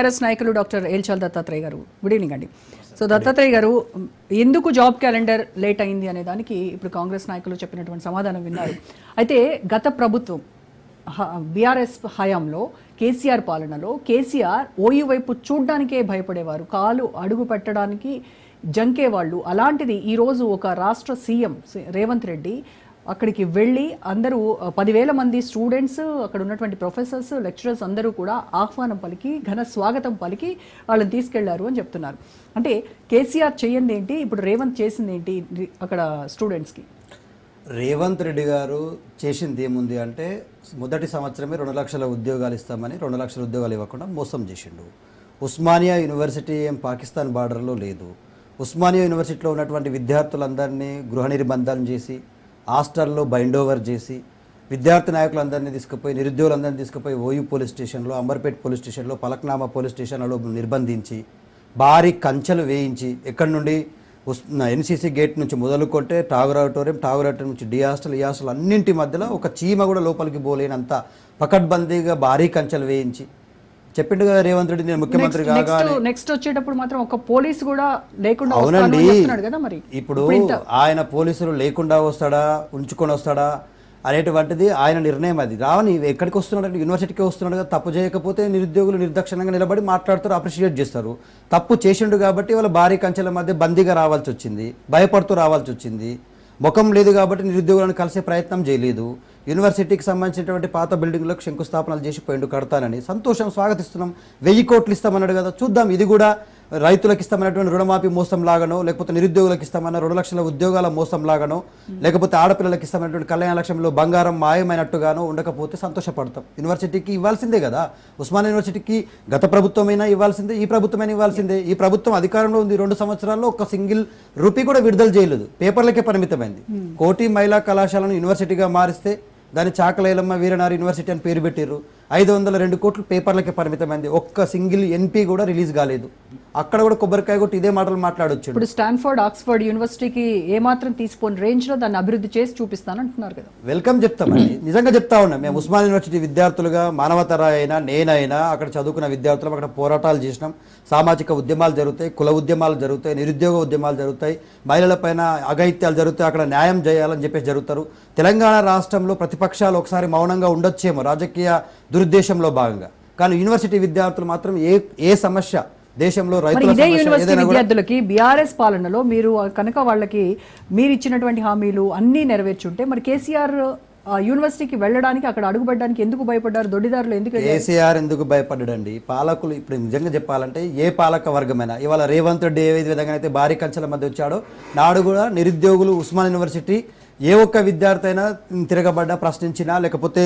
TRS నాయకులు doctor Elchal Dattatreya గారు. Good evening అండి. సో దత్తాత్రేయ గారు ఎందుకు జాబ్ క్యాలెండర్ లేట్ అయింది అనే దానికి ఇప్పుడు కాంగ్రెస్ నాయకులు చెప్పినటువంటి సమాధానం విన్నారు. అయితే గత ప్రభుత్వం బీఆర్ఎస్ హయాంలో కేసీఆర్ పాలనలో కేసీఆర్ ఓయూ వైపు చూడ్డానికే భయపడేవారు. కాలు అడుగు పెట్టడానికి జంకేవాళ్ళు. అలాంటిది ఈరోజు ఒక రాష్ట్ర సీఎం రేవంత్ రెడ్డి అక్కడికి వెళ్ళి అందరూ పదివేల మంది స్టూడెంట్స్ అక్కడ ఉన్నటువంటి ప్రొఫెసర్స్ లెక్చరర్స్ అందరూ కూడా ఆహ్వానం పలికి ఘన స్వాగతం పలికి వాళ్ళని తీసుకెళ్ళారు అని చెప్తున్నారు. అంటే కేసీఆర్ చేయండి ఏంటి ఇప్పుడు రేవంత్ చేసింది ఏంటి అక్కడ స్టూడెంట్స్కి? రేవంత్ రెడ్డి గారు చేసింది ఏముంది అంటే మొదటి సంవత్సరమే రెండు లక్షల ఉద్యోగాలు ఇస్తామని రెండు లక్షల ఉద్యోగాలు ఇవ్వకుండా మోసం చేసిండు. ఉస్మానియా యూనివర్సిటీ ఏం పాకిస్తాన్ బార్డర్లో లేదు. ఉస్మానియా యూనివర్సిటీలో ఉన్నటువంటి విద్యార్థులందరినీ గృహ నిర్బంధం చేసి హాస్టల్లో బైండ్ ఓవర్ చేసి విద్యార్థి నాయకులందరినీ తీసుకుపోయి నిరుద్యోగులందరినీ తీసుకుపోయి ఓయూ పోలీస్ స్టేషన్లో అంబర్పేట్ పోలీస్ స్టేషన్లో పలక్నామా పోలీస్ స్టేషన్లలో నిర్బంధించి భారీ కంచెలు వేయించి ఎక్కడి నుండి ఎన్సీసీ గేట్ నుంచి మొదలుకుంటే టాగర్ ఆడిటోరియం టాగర్ ఆడిటోరియం నుంచి డి హాస్టల్ ఈ హాస్టల్ అన్నింటి మధ్యలో ఒక చీమ కూడా లోపలికి పోలేనంత పకడ్బందీగా భారీ కంచెలు వేయించి చెప్పిండు కదా రేవంత్ రెడ్డి నేను ముఖ్యమంత్రి కాగా నెక్స్ట్ వచ్చేటప్పుడు మాత్రం ఒక పోలీస్ కూడా లేకుండా అవునండి. కదా మరి. ఇప్పుడు ఆయన పోలీసులు లేకుండా వస్తాడా ఉంచుకొని వస్తాడా అనేటువంటిది ఆయన నిర్ణయం అది. రావని ఎక్కడికి వస్తున్నాడు అంటే యూనివర్సిటీకి వస్తున్నాడు కదా తప్పు చేయకపోతే నిరుద్యోగులు నిర్దక్షిణంగా నిలబడి మాట్లాడుతారు అప్రిషియేట్ చేస్తారు. తప్పు చేసిండు కాబట్టి వాళ్ళ భారీ కంచెల మధ్య బందీగా రావాల్సి వచ్చింది భయపడుతూ రావాల్సి వచ్చింది. ముఖం లేదు కాబట్టి నిరుద్యోగులను కలిసే ప్రయత్నం చేయలేదు. యూనివర్సిటీకి సంబంధించినటువంటి పాత బిల్డింగ్లకు శంకుస్థాపనలు చేసి పోయిండు కడతానని. సంతోషం స్వాగతిస్తున్నాం. వెయ్యి కోట్లు ఇస్తామన్నాడు కదా. చూద్దాం ఇది కూడా రైతులకు ఇస్తామన్నటువంటి రుణమాఫీ మోసం లాగానో లేకపోతే నిరుద్యోగులకు ఇస్తామన్న రెండు లక్షల ఉద్యోగాల మోసం లాగానో లేకపోతే ఆడపిల్లలకు ఇస్తామన్నటువంటి కళ్యాణ లక్ష్యంలో బంగారం మాయమైనట్టుగానో ఉండకపోతే సంతోషపడతాం. యూనివర్సిటీకి ఇవ్వాల్సిందే కదా. ఉస్మాన్ యూనివర్సిటీకి గత ప్రభుత్వమైనా ఇవ్వాల్సిందే ఈ ప్రభుత్వమైనా ఇవ్వాల్సిందే. ఈ ప్రభుత్వం అధికారంలో ఉంది. రెండు సంవత్సరాల్లో ఒక సింగిల్ రూపీ కూడా విడుదల చేయలేదు. పేపర్లకే పరిమితమైంది. కోటి మహిళా కళాశాలను యూనివర్సిటీగా మారిస్తే దాని చాకలేలమ్మ వీరనారి యూనివర్సిటీ అని పేరు పెట్టారు ఐదు వందల రెండు కోట్లు పేపర్లకే పరిమితమైంది. ఒక్క సింగిల్ ఎన్పీ కూడా రిలీజ్ కాలేదు. అక్కడ కూడా కొబ్బరికాయ కొట్టి ఇదే మాటలు మాట్లాడొచ్చు ఇప్పుడు స్టాన్ఫర్డ్ ఆక్స్ఫర్డ్ యూనివర్సిటీకి ఏమాత్రం తీసిపోని రేంజ్లో దాన్ని అభివృద్ధి చేసి చూపిస్తాను అంటున్నారు కదా. వెల్కమ్ చెప్తామండి. నిజంగా చెప్తా ఉన్నాం మేము ఉస్మాన్ యూనివర్సిటీ విద్యార్థులుగా మానవతర అయినా నేనైనా అక్కడ చదువుకున్న విద్యార్థులం అక్కడ పోరాటాలు చేసినాం. సామాజిక ఉద్యమాలు జరుగుతాయి కుల ఉద్యమాలు జరుగుతాయి నిరుద్యోగ ఉద్యమాలు జరుగుతాయి మహిళలపైన అఘాయిత్యాలు జరుగుతాయి అక్కడ న్యాయం చేయాలని చెప్పేసి జరుగుతారు. తెలంగాణ రాష్ట్రంలో ప్రతిపక్షాలు ఒకసారి మౌనంగా ఉండొచ్చేమో. రాజకీయ దురుద్దేశంలో భాగంగా. కానీ యూనివర్సిటీ విద్యార్థులు మాత్రం ఏ ఏ సమస్య దేశంలో రైతుల ఇదే యూనివర్సిటీ విద్యార్థులకి బీఆర్ఎస్ పాలనలో మీరు కనుక వాళ్ళకి మీరు ఇచ్చినటువంటి హామీలు అన్నీ నెరవేర్చుంటే మరి కేసీఆర్ యూనివర్సిటీకి వెళ్ళడానికి అక్కడ అడుగుపడడానికి ఎందుకు భయపడ్డారు? దొడ్డిదారులు ఎందుకు కేసీఆర్ ఎందుకు భయపడ్డాడండి? పాలకులు ఇప్పుడు నిజంగా చెప్పాలంటే ఏ పాలక వర్గమైనా ఇవాళ రేవంత్ రెడ్డి ఏ విధంగా అయితే భారీ కంచెల మధ్య వచ్చాడో నాడు కూడా నిరుద్యోగులు ఉస్మాన్ యూనివర్సిటీ ఏ ఒక్క విద్యార్థి అయినా తిరగబడ్డా ప్రశ్నించినా లేకపోతే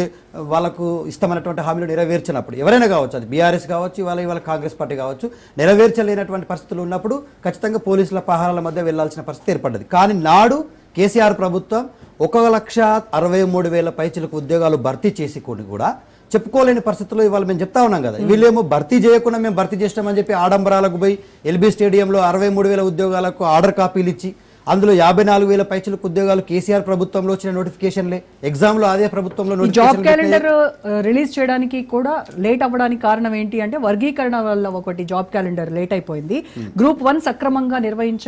వాళ్ళకు ఇష్టమైనటువంటి హామీలు నెరవేర్చినప్పుడు ఎవరైనా కావచ్చు అది బీఆర్ఎస్ కావచ్చు ఇవాళ ఇవాళ కాంగ్రెస్ పార్టీ కావచ్చు నెరవేర్చలేనటువంటి పరిస్థితులు ఉన్నప్పుడు ఖచ్చితంగా పోలీసుల పహారాల మధ్య వెళ్ళాల్సిన పరిస్థితి ఏర్పడ్డది. కానీ నాడు కేసీఆర్ ప్రభుత్వం ఒక లక్ష అరవై మూడు వేల పైచులకు ఉద్యోగాలు భర్తీ చేసి కొన్ని కూడా చెప్పుకోలేని పరిస్థితుల్లో ఇవాళ మేము చెప్తా ఉన్నాం కదా. వీళ్ళేమో భర్తీ చేయకుండా మేము భర్తీ చేస్తామని చెప్పి ఆడంబరాలకు పోయి ఎల్బీ స్టేడియంలో అరవై మూడు వేల ఉద్యోగాలకు ఆర్డర్ కాపీలు ఇచ్చి అందులో యాభై నాలుగు వేల పైచులకు ఉద్యోగాలు కేసీఆర్ ప్రభుత్వంలో వచ్చిన నోటిఫికేషన్లే ఎగ్జామ్లో అదే ప్రభుత్వంలో జాబ్ క్యాలెండర్ రిలీజ్ చేయడానికి కూడా లేట్ అవ్వడానికి కారణం ఏంటి అంటే వర్గీకరణ వల్ల ఒకటి జాబ్ క్యాలెండర్ లేట్ అయిపోయింది. గ్రూప్ వన్ సక్రమంగా నిర్వహించ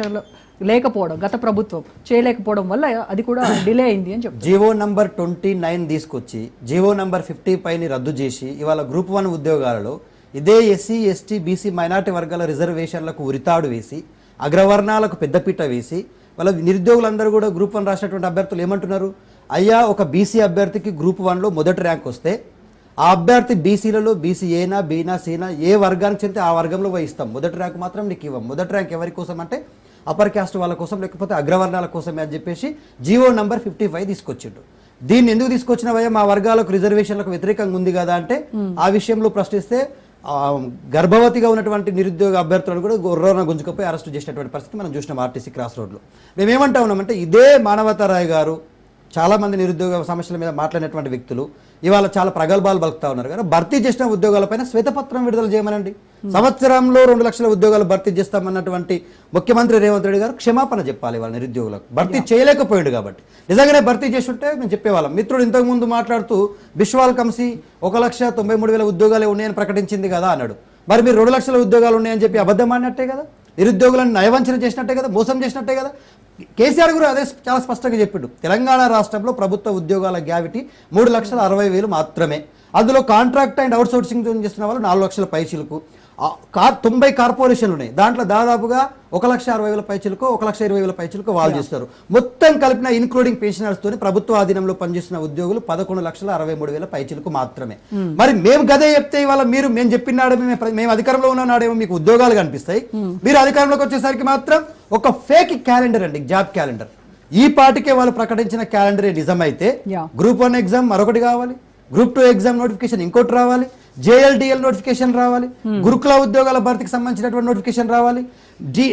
లేకపోవడం గత ప్రభుత్వం చేయలేకపోవడం వల్ల అది కూడా డిలే అయింది అని చెప్పి జీవో నంబర్ ట్వంటీ నైన్ తీసుకొచ్చి జీవో నంబర్ ఫిఫ్టీ పైని రద్దు చేసి ఇవాళ గ్రూప్ వన్ ఉద్యోగాలలో ఇదే ఎస్సీ ఎస్టీ బీసీ మైనార్టీ వర్గాల రిజర్వేషన్లకు ఉరితాడు వేసి అగ్రవర్ణాలకు పెద్దపీట వేసి వాళ్ళ నిరుద్యోగులందరూ కూడా గ్రూప్ వన్ రాసినటువంటి అభ్యర్థులు ఏమంటున్నారు? అయ్యా ఒక బీసీ అభ్యర్థికి గ్రూప్ వన్లో మొదటి ర్యాంక్ వస్తే ఆ అభ్యర్థి బీసీలలో బీసీ ఏనా బీనా సీనా ఏ వర్గానికి చెందితే ఆ వర్గంలో వహిస్తాం మొదటి ర్యాంక్ మాత్రం నీకు ఇవ్వం. మొదటి ర్యాంక్ ఎవరి కోసం అంటే అప్పర్ క్యాస్ట్ వాళ్ళ కోసం లేకపోతే అగ్రవర్ణాల కోసమే అని చెప్పేసి జీవో నంబర్ ఫిఫ్టీ ఫైవ్ తీసుకొచ్చిండు. దీన్ని ఎందుకు తీసుకొచ్చినవయ్యా? మా వర్గాలకు రిజర్వేషన్లకు వ్యతిరేకంగా ఉంది కదా అంటే ఆ విషయంలో ప్రశ్నిస్తే గర్భవతిగా ఉన్నటువంటి నిరుద్యోగ అభ్యర్థులను కూడా గొర్రెన గుంజుకపోయి అరెస్ట్ చేసినటువంటి పరిస్థితి మనం చూసినాం ఆర్టీసీ క్రాస్ రోడ్లో. మేము ఏమంటా ఉన్నామంటే ఇదే మానవతారాయ్ గారు చాలా మంది నిరుద్యోగ సమస్యల మీద మాట్లాడినటువంటి వ్యక్తులు ఇవాళ చాలా ప్రగల్భాలు పలుకుతా ఉన్నారు. కదా భర్తీ చేసిన ఉద్యోగాలపైన శ్వేతపత్రం విడుదల చేయమనండి. సంవత్సరంలో రెండు లక్షల ఉద్యోగాలు భర్తీ చేస్తామన్నటువంటి ముఖ్యమంత్రి రేవంత్ రెడ్డి గారు క్షమాపణ చెప్పాలి వాళ్ళ నిరుద్యోగులకు. భర్తీ చేయలేకపోయాడు కాబట్టి. నిజంగానే భర్తీ చేసి ఉంటే మేము చెప్పేవాళ్ళం. మిత్రుడు ఇంతకుముందు మాట్లాడుతూ బిశ్వాల్ కంసి ఒక లక్ష తొంభై మూడు వేల ఉద్యోగాలే ఉన్నాయని ప్రకటించింది కదా అన్నాడు. మరి మీరు రెండు లక్షల ఉద్యోగాలు ఉన్నాయని చెప్పి అబద్ధం ఆడినట్టే కదా? నిరుద్యోగులను నయవంచన చేసినట్టే కదా మోసం చేసినట్టే కదా. కేసీఆర్ కూడా అదే చాలా స్పష్టంగా చెప్పిండు. తెలంగాణ రాష్ట్రంలో ప్రభుత్వ ఉద్యోగాల గ్యావిటీ మూడు లక్షల అరవై వేలు మాత్రమే. అందులో కాంట్రాక్ట్ అండ్ అవుట్ సోర్సింగ్ చేస్తున్న వాళ్ళు నాలుగు లక్షల పైసలకు. కార్ తొంభై కార్పొరేషన్లు ఉన్నాయి దాంట్లో దాదాపుగా ఒక లక్ష అరవై వేల పైచీలకు ఒక లక్ష ఇరవై వేల పైచీలకు వాళ్ళు చేస్తారు. మొత్తం కలిపిన ఇన్క్లూడింగ్ పెన్షనర్స్ తోని ప్రభుత్వ ఆధీనంలో పనిచేస్తున్న ఉద్యోగులు పదకొండు లక్షల అరవై మూడు వేల పైచీలకు మాత్రమే. మరి మేము గదే చెప్తే ఇవాళ మీరు మేము చెప్పినాడు మేము మేము అధికారంలో ఉన్న నాడేమో మీకు ఉద్యోగాలు కనిపిస్తాయి. మీరు అధికారంలోకి వచ్చేసరికి మాత్రం ఒక ఫేక్ క్యాలెండర్ అండి జాబ్ క్యాలెండర్ ఈ పాటికే వాళ్ళు ప్రకటించిన క్యాలెండరే నిజమైతే. గ్రూప్ వన్ ఎగ్జామ్ మరొకటి కావాలి గ్రూప్ టూ ఎగ్జామ్ నోటిఫికేషన్ ఇంకోటి రావాలి జేఎల్డిఎల్ నోటిఫికేషన్ రావాలి. గురుకుల ఉద్యోగాల భర్తీకి సంబంధించినటువంటి నోటిఫికేషన్ రావాలి. డి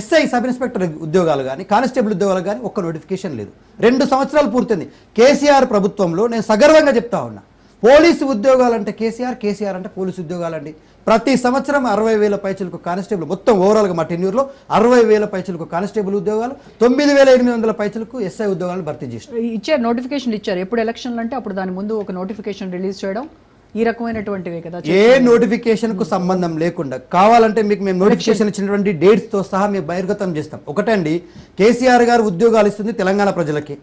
ఎస్ఐ సబ్ ఇన్స్పెక్టర్ ఉద్యోగాలు కానీ కానిస్టేబుల్ ఉద్యోగాలు కానీ ఒక్క నోటిఫికేషన్ లేదు. రెండు సంవత్సరాలు పూర్తయింది. కేసీఆర్ ప్రభుత్వంలో నేను సగర్వంగా చెప్తా ఉన్నా. పోలీసు ఉద్యోగాలు అంటే కేసీఆర్ కేసీఆర్ అంటే పోలీసు ఉద్యోగాలండి. ప్రతి సంవత్సరం అరవై వేల పైచలకు కానిస్టేబుల్ మొత్తం ఓవరాల్గా మా టెన్యూర్లో అరవై వేల పైచలకు కానిస్టేబుల్ ఉద్యోగాలు తొమ్మిది వేల ఎనిమిది వందల పైచలకు ఎస్ఐ ఉద్యోగాలను భర్తీ చేసి ఇచ్చారు నోటిఫికేషన్ ఇచ్చారు. ఎప్పుడు ఎలక్షన్లు అంటే అప్పుడు దాని ముందు ఒక నోటిఫికేషన్ రిలీజ్ చేయడం ఈ రకమైనటువంటివే కదా ఏ నోటిఫికేషన్కు సంబంధం లేకుండా కావాలంటే మీకు మేము నోటిఫికేషన్ ఇచ్చినటువంటి డేట్స్తో సహా మేము బహిర్గతం చేస్తాం. ఒకటండి కేసీఆర్ గారు ఉద్యోగాలు ఇస్తుంది తెలంగాణ ప్రజలకి.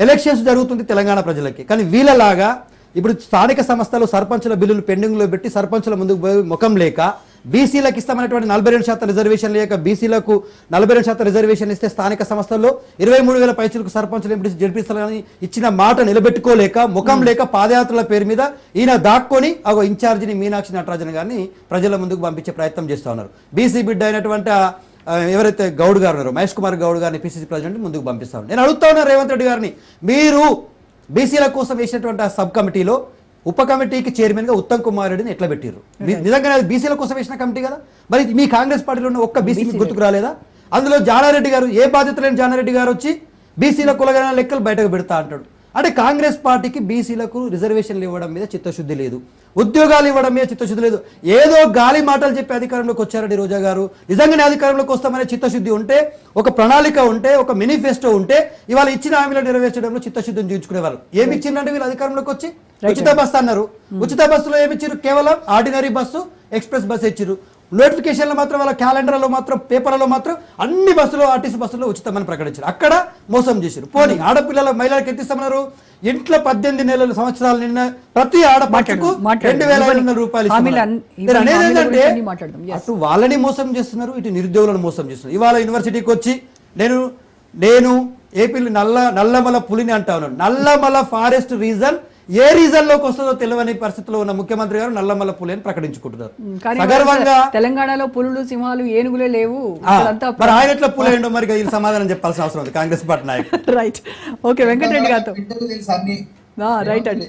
ఎలక్షన్స్ జరుగుతుంది తెలంగాణ ప్రజలకి. కానీ వీళ్ళలాగా ఇప్పుడు స్థానిక సంస్థలు సర్పంచుల బిల్లులు పెండింగ్లో పెట్టి సర్పంచుల ముందుకు పోయి ముఖం లేక బీసీలకు ఇస్తామనేటువంటి నలభై రెండు శాతం రిజర్వేషన్ లేక బీసీలకు నలభై రెండు శాతం రిజర్వేషన్ ఇస్తే స్థానిక సంస్థల్లో ఇరవై మూడు వేల పైచులకు సర్పంచులు ఎంపీ జరిపిస్తారని ఇచ్చిన మాట నిలబెట్టుకోలేక ముఖం లేక పాదయాత్రల పేరు మీద ఈయన దాక్కొని ఒక ఇన్ఛార్జిని మీనాక్షి నటరాజన్ గారిని ప్రజల ముందుకు పంపించే ప్రయత్నం చేస్తూ ఉన్నారు. బీసీ బిడ్డ అయినటువంటి ఎవరైతే గౌడ్ గారు ఉన్నారో మహేష్ కుమార్ గౌడ్ గారిని పిసిసి ప్రెసిడెంట్ ముందుకు పంపిస్తాను నేను అడుగుతా ఉన్నా రేవంత్ రెడ్డి గారిని మీరు బీసీల కోసం వేసినటువంటి ఆ సబ్ కమిటీలో ఉప కమిటీకి చైర్మన్గా ఉత్తమ్ కుమార్ రెడ్డిని ఎట్లా పెట్టిర్రు? మీ- నిజంగానే అది బీసీల కోసం వేసిన కమిటీ కదా? మరి మీ కాంగ్రెస్ పార్టీలో ఉన్న ఒక్క బీసీ గుర్తుకు రాలేదా? అందులో జానారెడ్డి గారు ఏ బాధ్యత లేని జానారెడ్డి గారు వచ్చి బీసీల కులగణ లెక్కలు బయటకు పెడతా అంటాడు. అంటే కాంగ్రెస్ పార్టీకి బీసీలకు రిజర్వేషన్లు ఇవ్వడం మీద చిత్తశుద్ధి లేదు. ఉద్యోగాలు ఇవ్వడం మీద చిత్తశుద్ధి లేదు. ఏదో గాలి మాటలు చెప్పి అధికారంలోకి వచ్చారండి రోజా గారు. నిజంగానే అధికారంలోకి వస్తామనే చిత్తశుద్ధి ఉంటే ఒక ప్రణాళిక ఉంటే ఒక మేనిఫెస్టో ఉంటే ఇవాళ ఇచ్చిన హామీలు నెరవేర్చడంలో చిత్తశుద్ధిని చూపించుకునేవారు ఏమి ఇచ్చిందంటే వీళ్ళు అధికారంలోకి వచ్చి? ఉచిత బస్సు అన్నారు. ఉచిత బస్సులో ఏమి ఇచ్చారు కేవలం ఆర్డినరీ బస్సు ఎక్స్ప్రెస్ బస్సు ఇచ్చారు నోటిఫికేషన్లో మాత్రం వాళ్ళ క్యాలెండర్లో మాత్రం పేపర్లలో మాత్రం అన్ని బస్సులు ఆర్టీసీ బస్సులో ఉచితమని ప్రకటించారు. అక్కడ మోసం చేశారు పోనీ ఆడపిల్లల మహిళలకు ఎంత ఇస్తామన్నారు? ఇంట్లో పద్దెనిమిది నెలల సంవత్సరాలు నిన్న ప్రతి మాట్లాడు. రెండు వేల ఐదు వందల రూపాయలు అనేది ఏంటంటే. అటు వాళ్ళని మోసం చేస్తున్నారు ఇటు నిరుద్యోగులను మోసం చేస్తున్నారు. ఇవాళ యూనివర్సిటీకి వచ్చి నేను నేను ఏపీలో నల్ల నల్లమల పులిని అంటా ఉన్నాను. నల్లమల ఫారెస్ట్ రీజన్ ఏ రీజన్లోకి వస్తుందో తెలియని పరిస్థితిలో ఉన్న ముఖ్యమంత్రి గారు నల్లమల పులి అని ప్రకటించుకుంటున్నారు సగర్వంగా తెలంగాణలో పులులు సింహాలు ఏనుగులే లేవు. మరి ఆయన ఎట్లా పులి అయ్యిండో మరి వీళ్ళు సమాధానం చెప్పాల్సిన అవసరం ఉంది కాంగ్రెస్ పార్టీ నాయకులు. రైట్ ఓకే వెంకటరెడ్డి గారితో. అన్ని? రైట్ అండి.